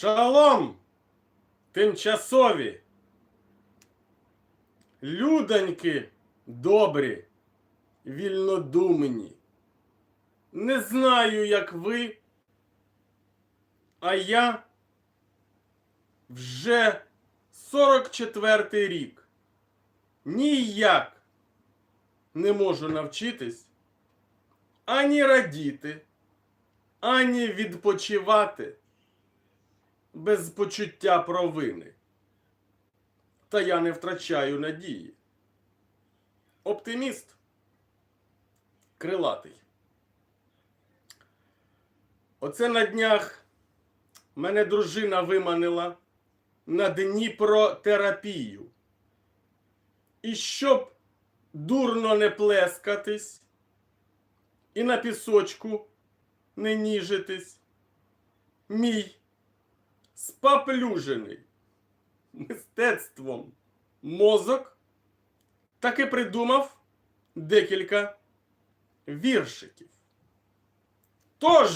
Шалом! Тимчасові! Людоньки добрі, вільнодумні. Не знаю, як ви, а я вже 44 рік ніяк не можу навчитись ані радіти, ані відпочивати без почуття провини. Та я не втрачаю надії. Оптиміст крилатий. Оце на днях мене дружина виманила на Дніпротерапію. І щоб дурно не плескатись і на пісочку не ніжитись, мій спаплюжений мистецтвом мозок таки придумав декілька віршиків. Тож,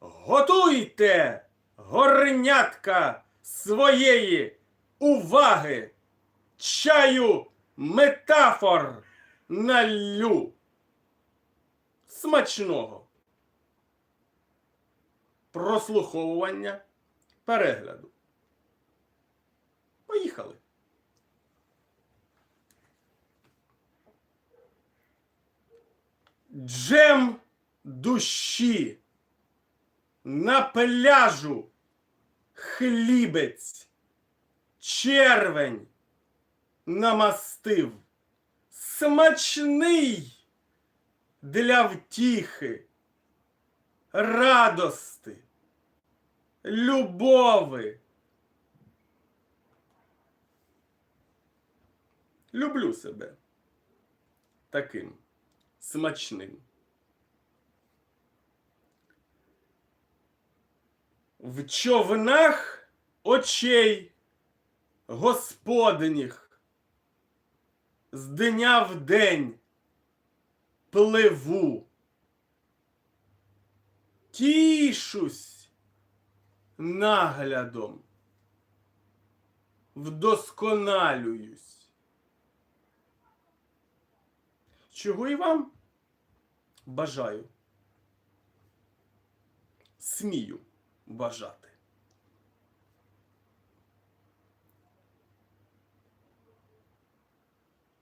готуйте горнятка своєї уваги, чаю метафор налю. Смачного прослуховування перегляду. Поїхали. Джем душі. На пляжу хлібець, червень намастив, смачний для втіхи, радости, любови. Люблю себе таким смачним. В човнах очей господніх з дня в день пливу. Тішусь наглядом, вдосконалююсь. Чого і вам бажаю. Смію бажати.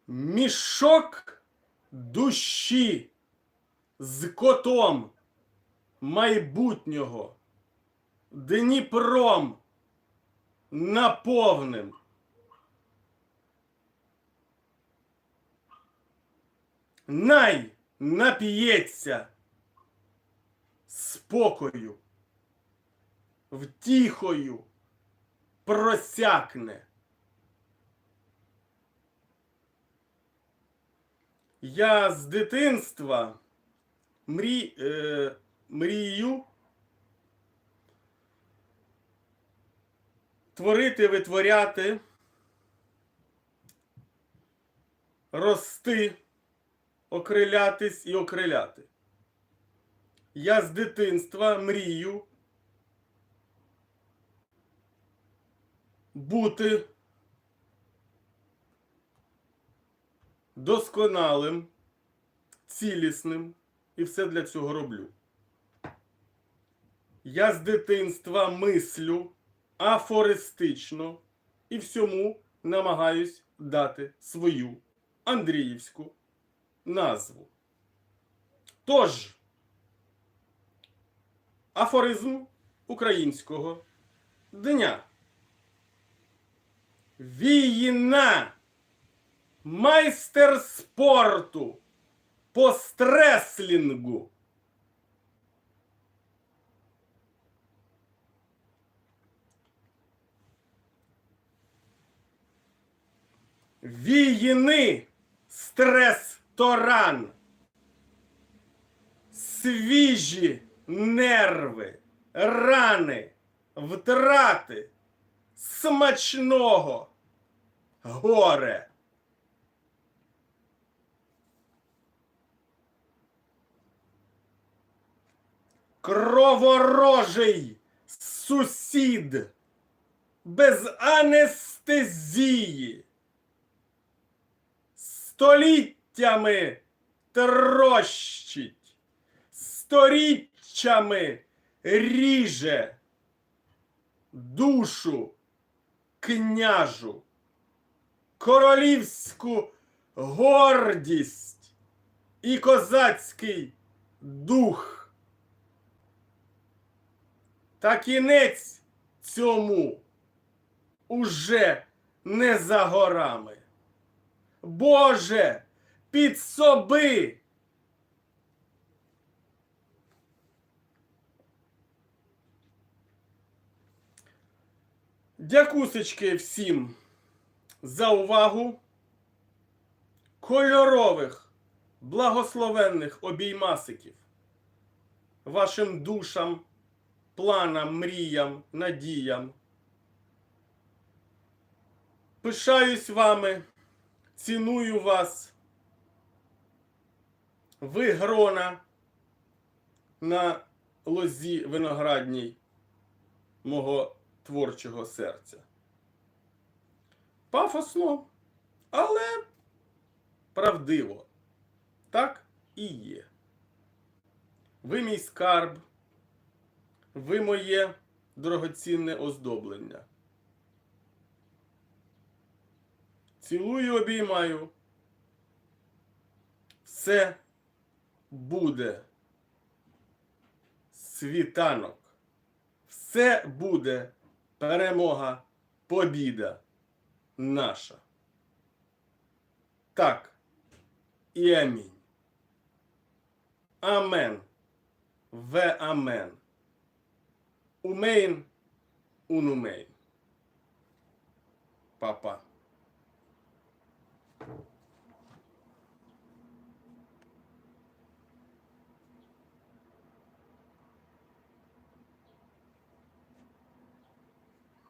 Мішок душі з котом майбутнього Дніпром наповним. Най нап'ється спокою, втіхою просякне. Я з дитинства мрі, е, мрію творити, витворяти, рости окрилятись і окриляти. Я з дитинства мрію бути досконалим, цілісним і все для цього роблю. Я з дитинства мислю афористично і всьому намагаюсь дати свою Андріївську назву. Тож, афоризм українського дня. Війна майстер спорту по стреслінгу. Війни стрес-торан. Свіжі нерви, рани, втрати, смачного горе. Кроворожий сусід без анестезії, століттями трощить, сторіччями ріже душу княжу, королівську гордість і козацький дух. Та кінець цьому уже не за горами. Боже, підсоби! Дякусечки всім за увагу. Кольорових, благословенних обіймасиків вашим душам, планам, мріям, надіям. Пишаюсь вами, ціную вас. Ви грона на лозі виноградній мого творчого серця. Пафосно, але правдиво. Так і є. Ви мій скарб, ви моє дорогоцінне оздоблення. Цілую, обіймаю. Все буде світанок. Все буде перемога, побіда наша. Так і амінь. Амен. В амен. Умейн унумейн. Папа.